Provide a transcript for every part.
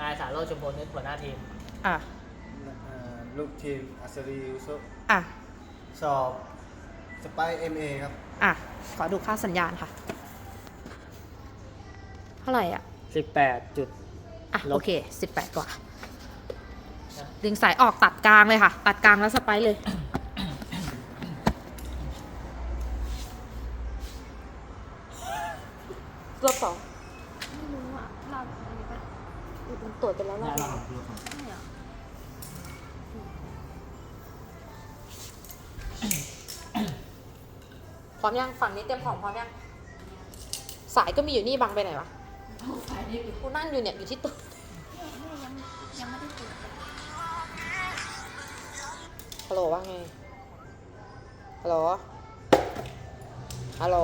นายสารโรจน์ชมพลนึกหัวหน้าทีม อะเอ่อลูกทีมอัศรีอุสุอะ สอบสไปเอ็มเอครับอะ ขอดูค่าสัญญาณค่ะ เท่าไหร่อะ18จุด อะ ลบ โอเค 18 กว่า ดึงสายออกตัดกลางเลยค่ะ ตัดกลางแล้วสไปร์เลย รอบสองไม่รู้อะเราอะไรปะมัน ตรวจไปแล้วรอบนึงใช่เหรอพร้อมยังฝั่งนี้เตรียมของพร้อมยัง สายก็มีอยู่นี่บังไปไหนวะสายนี่กูนั่งอยู่เนี่ยอยู่ที่ตู้ยังไม่ได้ตรวจเลยฮัลโหลว่าไงฮัลโหลฮัลโหล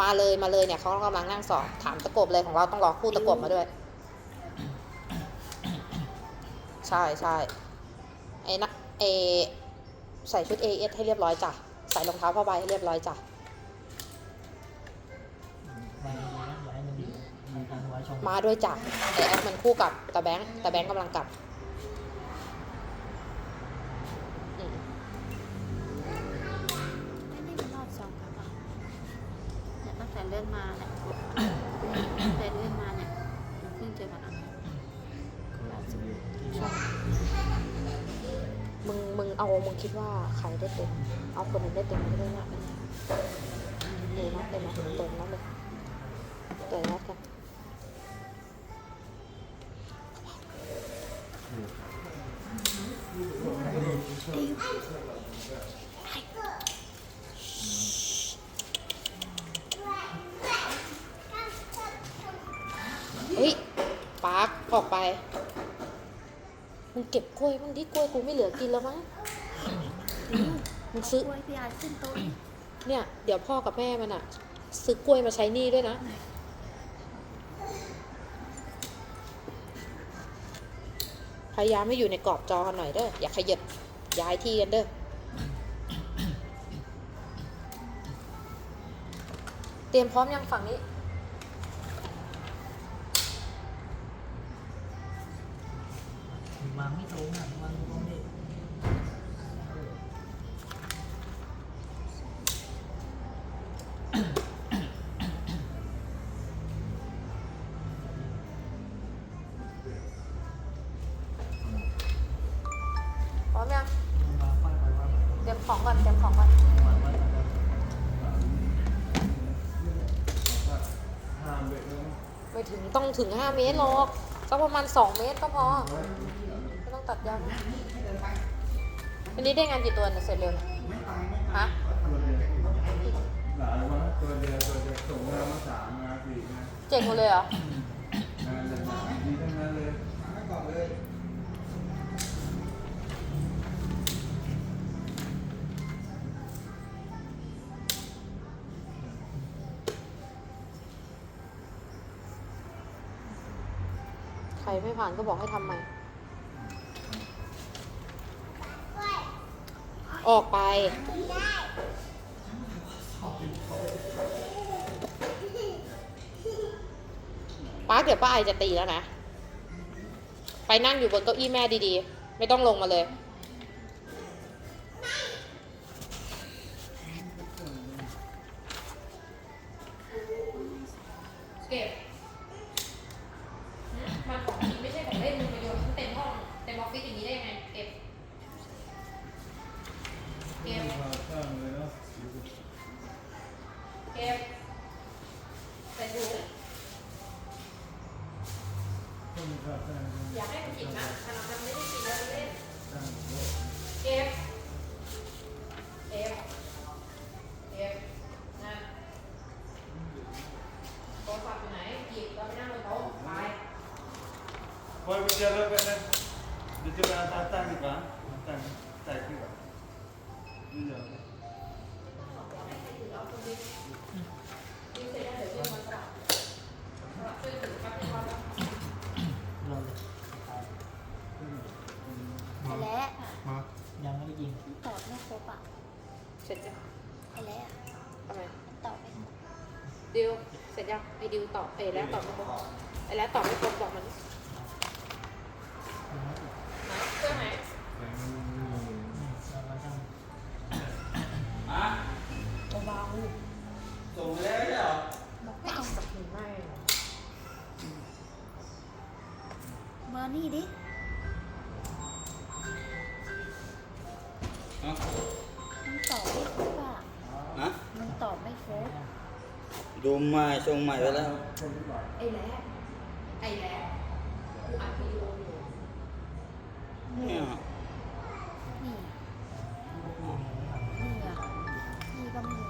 มาเลยมาเลยเนี่ยเขากำลังนั่งสอบถามตะกบเลยของเราต้องรอคู่ตะกบมาด้วย ใช่ใช่ไอ้นะเอใส่ชุด AS ให้เรียบร้อยจ้ะ ใส่รองเท้าผ้าใบให้เรียบร้อยจ้ะมาดีนะอย่าให้มันดีมันทางไว้ชงมาด้วยจ้ะแต่แอปมันคู่กับตาแบงค์ตาแบงค์กำลังกลับ เอามึงคิดว่าใครได้เต็ม เอาคนนั้นได้เต็มไม่ได้มากเลยเออนัดเลยนะเต็มนัดเลยเต็มนัดกันเฮ้ยปาร์คออกไป มึงเก็บกล้วยบ้างดิกล้วยกูไม่เหลือกินแล้วมั้ง มมึงซื้อ กล้วยพี่อาร์ตขึ้นโต๊ะเนี่ย เดี๋ยวพ่อกับแม่มันอะซื้อกล้วยมาใช้หนี้ด้วยนะ พยายามไม่อยู่ในกรอบจอกันหน่อยเด้อ อย่าขยับย้ายที่กันเด้อ เตรียมพร้อมยังฝั่งนี้ วางไม่ตรงอะวางตรงดิ ร้อมยังวางค่อยๆวางเตรียมของก่อนเตรียมของก่อนวางไว้ก่อนนะห้ามเด็กเลยไม่ถึงต้องถึง 5 เมตรหรอกก็ประมาณ 2 เมตรก็พอไม่ต้องตัดยาวนะวันนี้ได้งานกี่ตัวเนี่ยเสร็จเร็วเนี่ยฮะหลายวันตัวเดียวตัวเดียวส่งงานมาสามงานสี่งานเจ๋งหมดเลยเหรอ ไม่ผ่านก็บอกให้ทำใหม่ ออกไป ป้าเดี๋ยวป้าไอจะตีแล้วนะ ไปนั่งอยู่บนเก้าอี้แม่ดีๆ ไม่ต้องลงมาเลย อยากให้มันกินนะขนามันไม่ได้กินแล้วเล่นตั้เก็บเก็บเก็บนะโทรศัพท์อยู่ไหนหยิบแล้วไปนั่งบนโต๊ะไป Poi bicara kan bicara tata di kan, tata tak kira. Iya. นี่เสร็จแล้วเดี๋ยวเรียกมาสลับสลับช่วยถือแป๊บนึงก่อนนะ เสร็จยังไอ้แล้วทำไมมันตอบไม่ครบดิวเสร็จยังไอ้ดิวตอบเอยแล้วตอบไม่ครบไอ้แล้วตอบไม่ครบบอกมัน ดูใหม่ส่งใหม่ไปแล้ว ไอ้แล้วไอ้แล้วกูอัดวิดีโออยู่เนี่ยนี่ นี่อะนี่ก็ไม่มี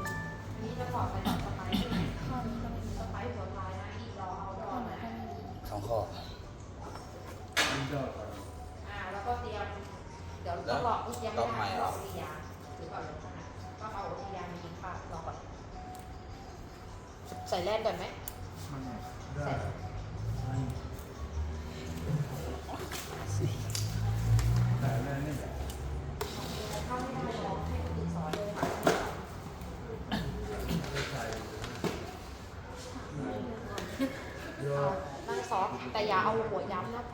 นี่จะตอบไปตอบสไปใช่ไหมข้อนี้ก็ไม่มีสไปหัวท้ายนะอีกรอเอาดข้ออนนะนี้ก็ไม่มีสองข้ออ่าแล้วก็เตรียม เดี๋ยวต้องรออีกยังไม่ได้รอวิทยาหรือเปล่าเดี๋ยวขนาดก็เอาวิทยามากินข้าวรอก่อน ใส่แร่ก่อนไหมใส่แต่แรกนี่ถ้าไม่ได้ลองให้คนอื่นสอนเลยค่ะเอานั่งซอฟแต่อย่าเอาหัวย้ำนะ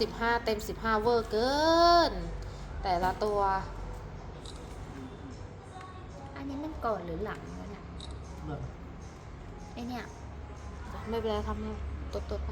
15 เต็ม 15 เวอร์เกิน แต่ละตัว อันนี้มันก่อนหรือหลังเนี่ยไอเนี่ย ไม่เป็นไรทำเลยตบๆไป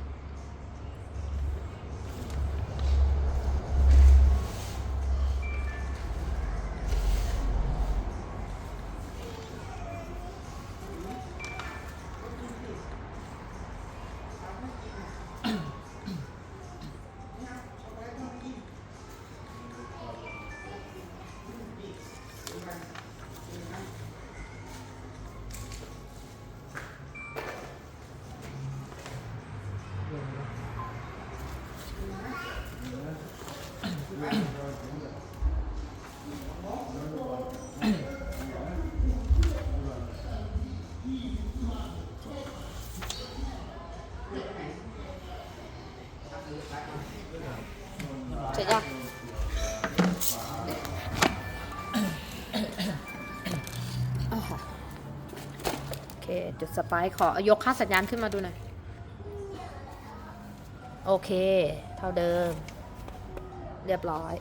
คจุดสปายขอยกค่าสัญญาณขึ้นมาดูหน่อย โอเค เท่าเดิม เรียบร้อย